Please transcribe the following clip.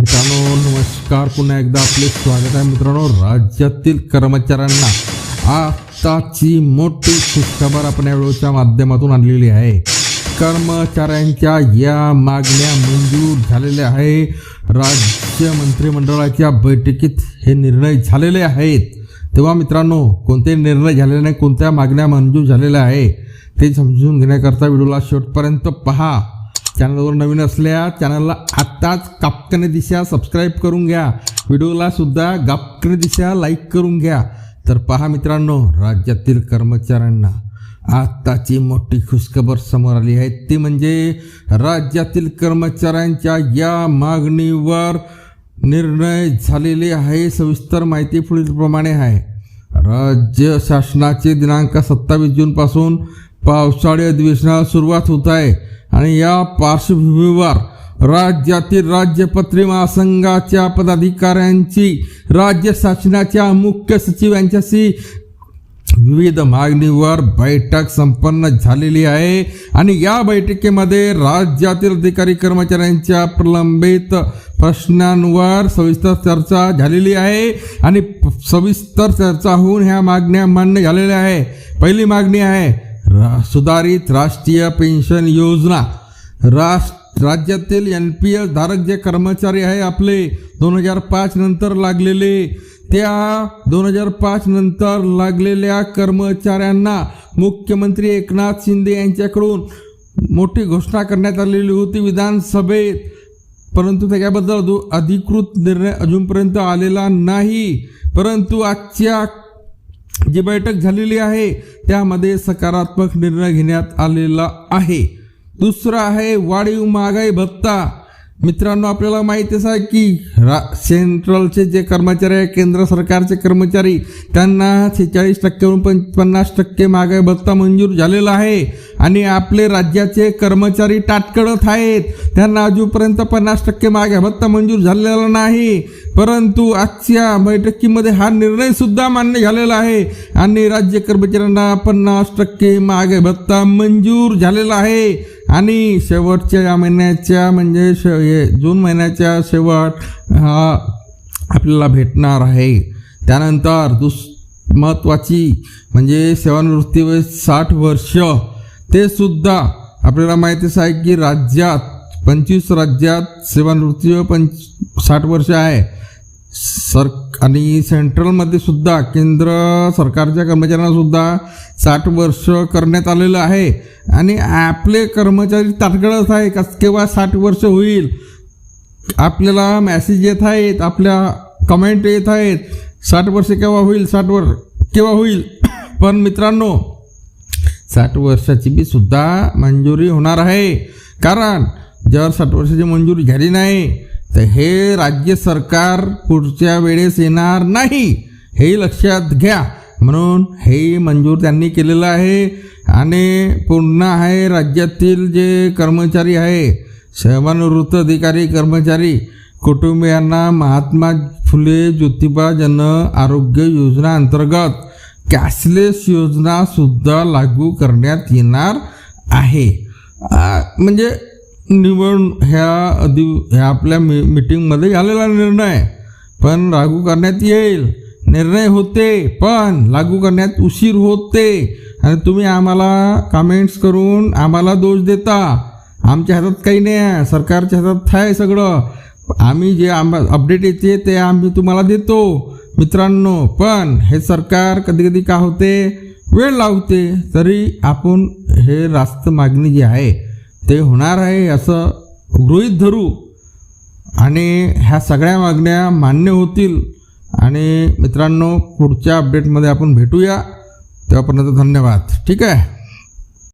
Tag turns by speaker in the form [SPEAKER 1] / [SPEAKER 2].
[SPEAKER 1] मित्रांनो नमस्कार. पुन्हा एकदा आपले स्वागत आहे मित्रांनो राज्यातील कर्मचाऱ्यांना. आताची मोठी खुशखबर आपण या व्हिडिओच्या माध्यमातून आणलेली आहे. कर्मचाऱ्यांच्या या मागण्या मंजूर झालेल्या आहे. राज्य मंत्रिमंडळाच्या बैठकीत हे निर्णय झालेले आहेत. तेव्हा मित्रांनो कोणते निर्णय झालेले नाही कोणत्या मागण्या मंजूर झालेल्या आहे ते समजून घेण्याकरता व्हिडिओला शेवटपर्यंत पहा. चॅनलवर नवीन असल्या चॅनलला आत्ताच कापकने दिशा सबस्क्राईब करून घ्या. व्हिडिओला सुद्धा गापकने दिशा लाईक करून घ्या. तर पहा मित्रांनो राज्यातील कर्मचाऱ्यांना आत्ताची मोठी खुशखबर समोर आली आहे. ती म्हणजे राज्यातील कर्मचाऱ्यांच्या या मागणीवर निर्णय झालेले आहे सविस्तर माहिती पुढीलप्रमाणे आहे. राज्य शासनाचे दिनांक सत्तावीस जूनपासून पावसाळी अधिवेशनाला सुरुवात होत आहे. आणि या पार्श्वभूमीवर राज्यातील राज्यपत्री महासंघाच्या पदाधिकाऱ्यांची राज्य शासनाच्या मुख्य सचिव यांच्याशी विविध मागणीवर बैठक संपन्न झालेली आहे. आणि या बैठकीमध्ये राज्यातील अधिकारी कर्मचाऱ्यांच्या प्रलंबित प्रश्नांवर सविस्तर चर्चा झालेली आहे. आणि सविस्तर चर्चा होऊन ह्या मागण्या मान्य झालेल्या आहे. पहिली मागणी आहे रा- सुधारित राष्ट्रीय पेन्शन योजना. राष्ट्र राज्यातील एन पी एस धारक जे कर्मचारी आहे आपले दोन हजार पाच नंतर लागलेले त्या दोन हजार पाच नंतर लागलेल्या कर्मचाऱ्यांना मुख्यमंत्री एकनाथ शिंदे यांच्याकडून मोठी घोषणा करण्यात आलेली होती विधानसभेत. परंतु त्याच्याबद्दल अधिकृत निर्णय अजूनपर्यंत आलेला नाही. परंतु आजच्या जी बैठक झालेली आहे त्यामध्ये सकारात्मक निर्णय घेण्यात आलेला आहे. दुसरा आहे वाढीव महागाई भत्ता. मित्रांनो आपल्याला माहितीच आहे की रा सेंट्रलचे जे कर्मचारी आहे केंद्र सरकारचे कर्मचारी त्यांना सेहेचाळीस टक्क्यावरून पण पन्नास टक्के महागाई भत्ता मंजूर झालेला आहे. आणि आपले राज्याचे कर्मचारी ताटकळत आहेत. त्यांना अजूनपर्यंत पन्नास टक्के महागाई भत्ता मंजूर झालेला नाही. परंतु आजच्या बैठकीमध्ये हा निर्णय सुद्धा मान्य झालेला आहे. आणि राज्य कर्मचाऱ्यांना पन्नास टक्के मागे भत्ता मंजूर झालेला आहे. आणि शेवटच्या या महिन्याच्या म्हणजे श हे जून महिन्याच्या शेवट हा आपल्याला भेटणार आहे. त्यानंतर दुस महत्त्वाची म्हणजे सेवानिवृत्ती वय साठ वर्ष ते सुद्धा आपल्याला माहितीच आहे की राज्यात पंचवीस राज्यात सेवानिवृत्ती वय पंच साठ वर्ष आहे. सर आणि सेंट्रलमध्ये सुद्धा केंद्र सरकारच्या कर्मचाऱ्यांना सुद्धा साठ वर्ष करण्यात आलेलं आहे. आणि आपले कर्मचारी ताटगळत आहे का केव्हा साठ वर्ष होईल? आपल्याला मॅसेज येत आहेत आपल्या कमेंट येत आहेत. साठ वर्ष केव्हा होईल? साठ वर्ष केव्हा होईल? पण मित्रांनो साठ वर्षाची बी सुद्धा मंजुरी होणार आहे. कारण जर साठ वर्षाची मंजुरी झाली नाही तर हे राज्य सरकार पुढच्या वेळेस येणार नाही हे लक्षात घ्या. म्हणून हे मंजूर त्यांनी केलेलं आहे. आणि पुन्हा आहे राज्यातील जे कर्मचारी आहे सेवानिवृत्त अधिकारी कर्मचारी कुटुंबियांना महात्मा फुले ज्योतिबा जन आरोग्य योजना अंतर्गत कॅशलेस योजनासुद्धा लागू करण्यात येणार आहे. म्हणजे निवड ह्या दिव ह्या आपल्या मी मीटिंगमध्ये झालेला निर्णय. पण लागू करण्यात येईल. निर्णय होते पण लागू करण्यात उशीर होते. आणि तुम्ही आम्हाला कमेंट्स करून आम्हाला दोष देता. आमच्या हातात काही नाही आहे. सरकारच्या हातात आहे सगळं. आम्ही जे आम अपडेट येते ते आम्ही तुम्हाला देतो मित्रांनो. पण हे सरकार कधी कधी का होते? वेळ लावते. तरी आपण हे रास्त मागणी जी आहे ते होणार आहे असं गृहीत धरू आणि ह्या सगळ्या मागण्या मान्य होतील. आणि मित्रांनो पुढच्या अपडेटमध्ये आपण भेटूया. तेव्हापर्यंत धन्यवाद. ठीक आहे?